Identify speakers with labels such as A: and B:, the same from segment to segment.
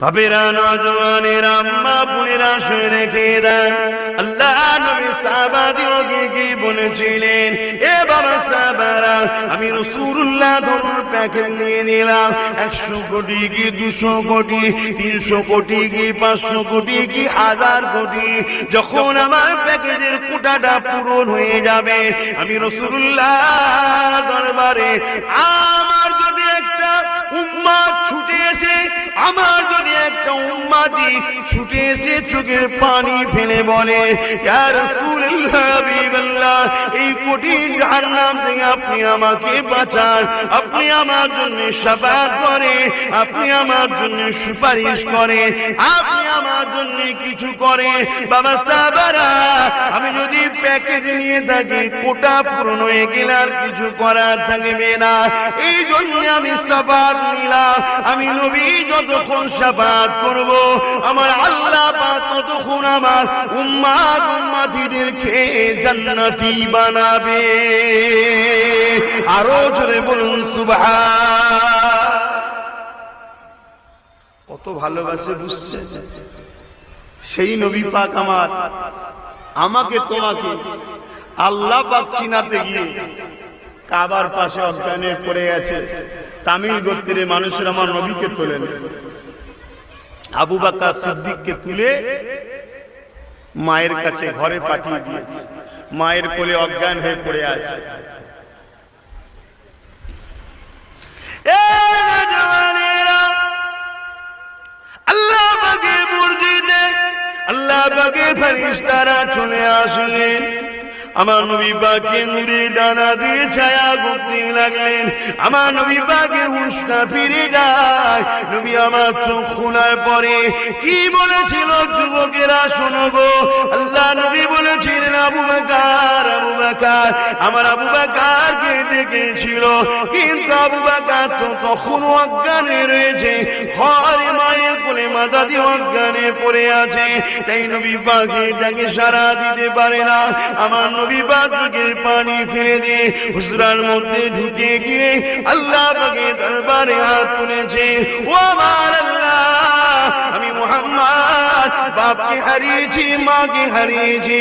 A: বাপেরা নজওয়ানেরা, আম্মা বোনেরা শুনে রেখে দেন। আল্লাহ নবী সাহাবাদিওকে কি বলেছিলেন? এ বাবা সাহাবারা, আমি রাসূলুল্লাহ ধরুন প্যাকেজ নিয়ে নিলাম। একশো কোটি কি দুশো কোটি, তিনশো কোটি কি পাঁচশো কোটি কি হাজার কোটি? যখন আমার প্যাকেজের কোটাটা পূরণ হয়ে যাবে, আমি রসুল্লাহ দরবারে ছুটে এসে আমার যদি একটা উম্মাদি ছুটে এসে চোখের পানি ফেলে বলে এই কোটি জাহান্নাম থেকে আপনি আমাকে বাঁচান। আপনি আমার জন্য শাফাত করে আপনি আমার জন্য সুপারিশ করে আপনি আমার জন্য কিছু করে বাবা সাহাবারা, আমি যদি প্যাকেজ নিয়ে থাকি, কোটা পূরণ হয়ে গেলে আর কিছু করার থাকবে না। এই জন্য আমি সাফাত নিলাম। আমি নবী যতক্ষণ সাফাত করব, আমার আল্লাহ পাক ততক্ষণ আমার উম্মাদ উম্মাতিদেরকে জান্নাতি বানাবে। আরও জোরে বলুন, সুবহান। কত ভালোবাসে বুঝছে? সেই নবী পাক আমার। আমাকে তোমাকে আল্লাহ পাক চিনাতে গিয়ে কাবার পাশে অজ্ঞানে পড়ে আছে। তামিল গোত্রের মানুষের আমার নবীকে তোলেন। আবু বাক্কা সিদ্দিককে তুলে মায়ের কাছে ঘরে পাঠিয়ে দিয়েছে। মায়ের কোলে অজ্ঞান হয়ে পড়ে আছে। আল্লাহ আল্লাহ পাকে ফেরেশতারা চলে আসলেন। আমার নবী পাকে নূরে ডানা দিয়ে ছায়া করতে লাগলেন। আমার নবী পাকে উষ্ণা ফিরে যায়। নবী আমার চোখ খোলার পরে কি বলেছিল যুবকেরা, শোনো গো। আল্লাহ নবী বলেছিলেন আবু বাকার আবু বাকার, আমার আবু বাকারকে ডেকেছিল কিন্তু আবু বাকার তো তখন অজ্ঞানে রয়েছে। ঘরে মায়ের কোলে মাথা দিয়ে অজ্ঞানে পড়ে আছে। তাই নবী পাখি ডাকে সারা দিতে পারে না। আমার নবী পাখকে পানি ফেলে দিয়ে হুজরার মধ্যে ঢুকে গিয়ে আল্লাহ পাকে দরবারে হাত তুলেছে। ও আমার আল্লাহ, আমি মোহাম্মদ বাপকে হারিয়েছি, মাকে হারিয়েছি।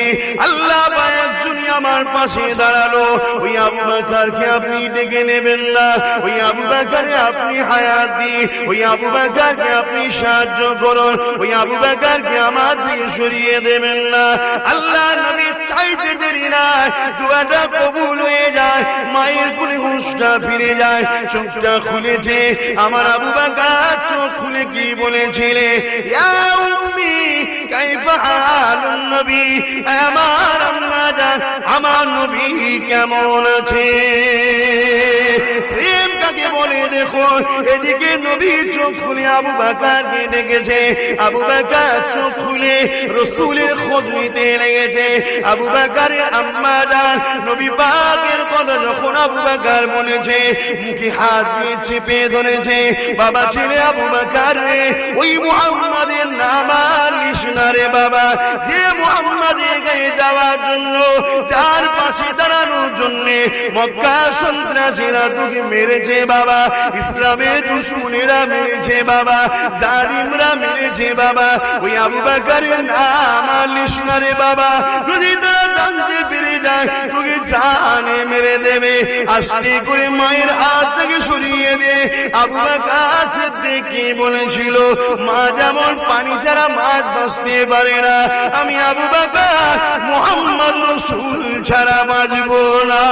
A: আল্লাহ একজনই আমার পাশে দাঁড়াল। ওই আবু বাকারকে আপনি ডেকে নেবেন না। ওই আবু বাকারে আপনি হায়াত দিয়ে ওই আবু বাকারকে আপনি সাহায্য করুন। ওই আবু বাকারকে আমার দিয়ে সরিয়ে দেবেন না। আল্লাহ নবী চাইতে দেরি নাই। দুয়াটা কবুল হয়ে যায়। মায়ের কোলে হুঁশটা ফিরে যায়। চোখটা খুলেছে। আমার আবু বাকার চোখ খুলে কি বলেছিলে? ইয়া আমার আমার নবী কেমন আছে? বলে দেখো, এদিকে নবী চোখ খুলে আবু বাকারকে ডেকেছে, আবু বাকার চোখ খুলে রসুলের খোঁজ নিতে লেগেছে। আবু আম্মা নবী পাকের কথা যখন আবু বাকার বলেছে, মুখে হাত দিয়ে চেপে ধরেছে, বাবা ছেলে আবু বাকার ওই মুহাম্মাদের নাম বাবা, যে মুহাম্মাদের গায়ে যাওয়ার জন্য যার পাশে দাঁড়ানোর জন্য মক্কা সন্ত্রাসীরা তোকে মেরেছে বাবা, ইসলামের দুশ্মনেরা মেরেছে বাবা, জালিমরা মেরেছে বাবা, ওই আবু বাকারের নাম আর নিস না রে বাবা। যদি তারা জানতে পেরে যায়, তোকে জানে মেরে দেবে, আস্তে করে মায়ের হাত থেকে সরিয়ে দে। আবু বাকার কি বলেছিল, মা যেমন পানি ছাড়া মাছ বাঁচতে পারে না, আমি আবু বাবা মোহাম্মদ রসুল ছাড়া বাঁচব না।